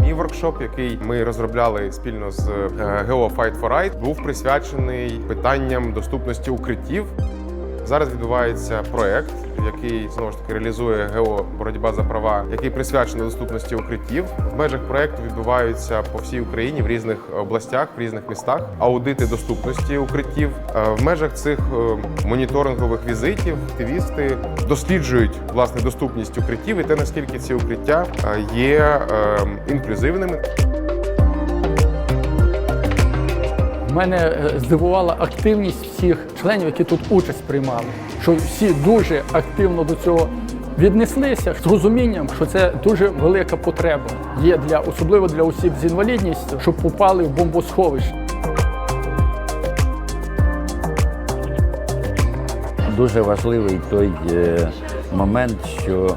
Мій воркшоп, який ми розробляли спільно з е, Geo Fight for Right, був присвячений питанням доступності укриттів. Зараз відбувається проект, який знову ж таки реалізує ГЕО боротьба за права, який присвячений доступності укриттів. В межах проекту відбуваються по всій Україні в різних областях, в різних містах аудити доступності укриттів. Е, В межах цих е, моніторингових візитів активісти досліджують власне доступність укриттів і те, наскільки ці укриття е, є інклюзивними. Мене е, здивувала активність всіх членів, які тут участь приймали. Що всі дуже активно до цього віднеслися з розумінням, що це дуже велика потреба є для особливо для осіб з інвалідністю, щоб попали в бомбосховище. Дуже важливий той е, момент, що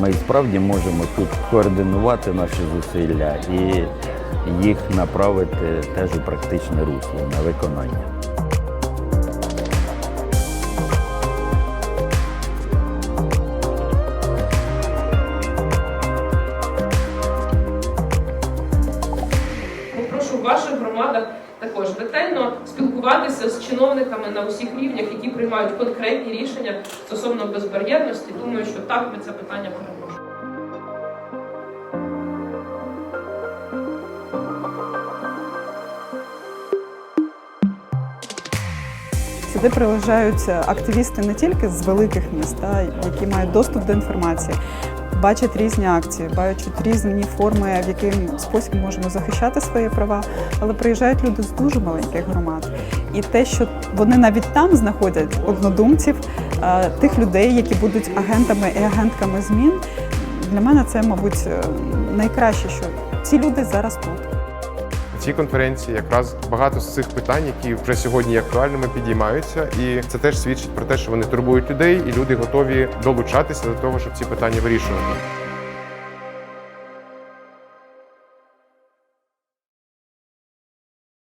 ми справді можемо тут координувати наші зусилля і їх направити теж у практичне русло на виконання. Прошу ваших громадах також ретельно спілкуватися з чиновниками на усіх рівнях, які приймають конкретні рішення стосовно безбар'єрності. Думаю, що так ми це питання переможемо. Сюди приїжджають активісти не тільки з великих міст, а, які мають доступ до інформації, бачать різні акції, бачать різні форми, в який спосіб можемо захищати свої права. Але приїжджають люди з дуже маленьких громад. І те, що вони навіть там знаходять однодумців, тих людей, які будуть агентами і агентками змін, для мене це, мабуть, найкраще, що ці люди зараз тут. Цій конференції якраз багато з цих питань, які вже сьогодні є актуальними, підіймаються, і це теж свідчить про те, що вони турбують людей, і люди готові долучатися до того, щоб ці питання вирішувати.